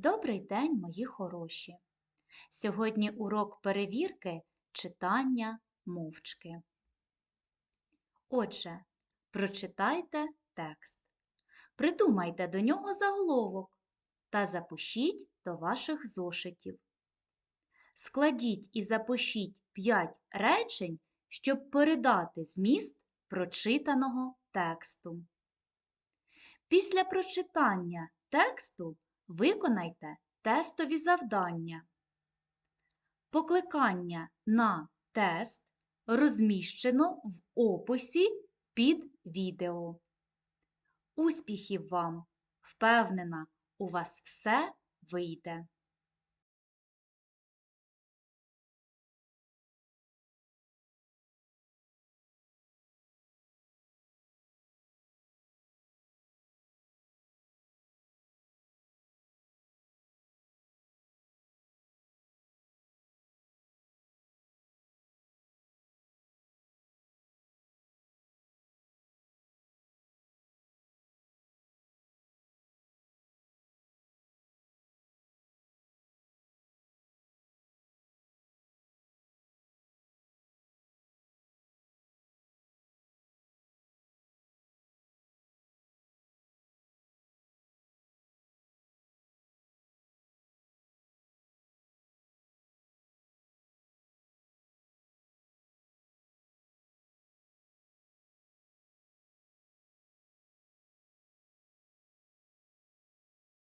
Добрий день, мої хороші! Сьогодні урок перевірки читання мовчки. Отже, прочитайте текст. Придумайте до нього заголовок та запишіть до ваших зошитів. Складіть і запишіть 5 речень, щоб передати зміст прочитаного тексту. Після прочитання тексту виконайте тестові завдання. Покликання на тест розміщено в описі під відео. Успіхів вам! Впевнена, у вас все вийде!